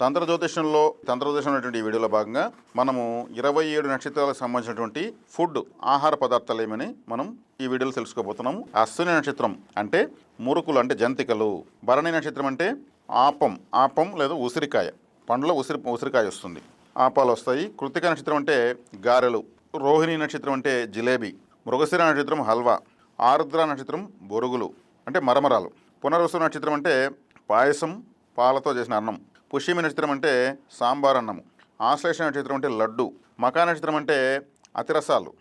తంత్ర జ్యోతిషంలో తంత్ర జ్యోతిషం అనేటువంటి ఈ వీడియోలో భాగంగా మనము ఇరవై ఏడు నక్షత్రాలకు సంబంధించినటువంటి ఫుడ్ ఆహార పదార్థాలు ఏమని మనం ఈ వీడియోలో తెలుసుకోబోతున్నాము. అశ్విని నక్షత్రం అంటే మురుకులు అంటే జంతికలు. భరణి నక్షత్రం అంటే ఆపం ఆపం లేదా ఉసిరికాయ. పండ్లో ఉసిరి ఉసిరికాయ వస్తుంది. ఆపాలు వస్తాయి. కృతిక నక్షత్రం అంటే గారెలు. రోహిణి నక్షత్రం అంటే జిలేబీ. మృగశిర నక్షత్రం హల్వా. ఆరుద్ర నక్షత్రం బొరుగులు అంటే మరమరాలు. పునర్వసు నక్షత్రం అంటే పాయసం పాలతో చేసిన అన్నం. పుష్యమి నక్షత్రం అంటే సాంబార్ అన్నము. ఆశ్లేష నక్షత్రం అంటే లడ్డు. మకా నక్షత్రం అంటే అతిరసాలు.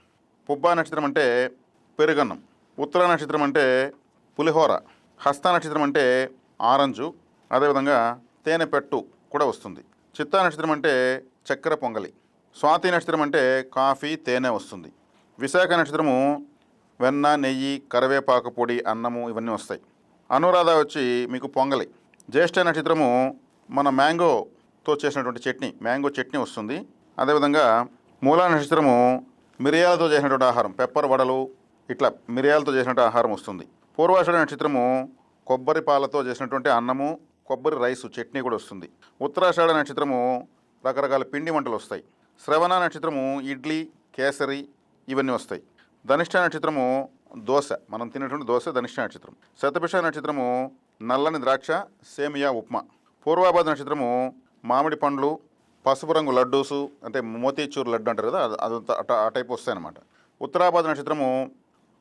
పుబ్బా నక్షత్రం అంటే పెరుగన్నం. ఉత్తర నక్షత్రం అంటే పులిహోర. హస్త నక్షత్రం అంటే ఆరెంజు. అదేవిధంగా తేనె పెట్టు కూడా వస్తుంది. చిత్తా నక్షత్రం అంటే చక్కెర పొంగలి. స్వాతి నక్షత్రం అంటే కాఫీ తేనె వస్తుంది. విశాఖ నక్షత్రము వెన్న నెయ్యి కరివేపాకు పొడి అన్నము ఇవన్నీ వస్తాయి. అనురాధ వచ్చి మీకు పొంగలి. జ్యేష్ఠ నక్షత్రము మన మ్యాంగోతో చేసినటువంటి చట్నీ మ్యాంగో చట్నీ వస్తుంది. అదేవిధంగా మూలా నక్షత్రము మిరియాలతో చేసినటువంటి ఆహారం పెప్పర్ వడలు ఇట్లా మిరియాలతో చేసినటువంటి ఆహారం వస్తుంది. పూర్వాషాఢ నక్షత్రము కొబ్బరి పాలతో చేసినటువంటి అన్నము కొబ్బరి రైసు చట్నీ కూడా వస్తుంది. ఉత్తరాషాఢ నక్షత్రము రకరకాల పిండి వంటలు వస్తాయి. శ్రవణ నక్షత్రము ఇడ్లీ కేసరి ఇవన్నీ వస్తాయి. ధనిష్ట నక్షత్రము దోశ మనం తినేటువంటి దోశ ధనిష్ట నక్షత్రం. శతభిష నక్షత్రము నల్లని ద్రాక్ష సేమియా ఉప్మా. పూర్వాభాద నక్షత్రము మామిడి పండ్లు పసుపు రంగు లడ్డూసు అంటే మోతీచూర్ లడ్డు అంటారు కదా అది- అదంతా అట- ఆ టైప్ వస్తాయి అన్నమాట ఉత్తరాభాద నక్షత్రము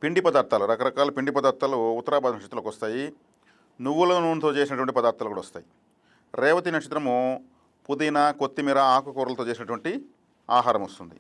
పిండి పదార్థాలు రకరకాల పిండి పదార్థాలు ఉత్తరాభాద నక్షత్రంలోకి వస్తాయి. నువ్వుల నూనెతో చేసినటువంటి పదార్థాలు కూడా వస్తాయి. రేవతి నక్షత్రము పుదీనా కొత్తిమీర ఆకుకూరలతో చేసినటువంటి ఆహారం వస్తుంది.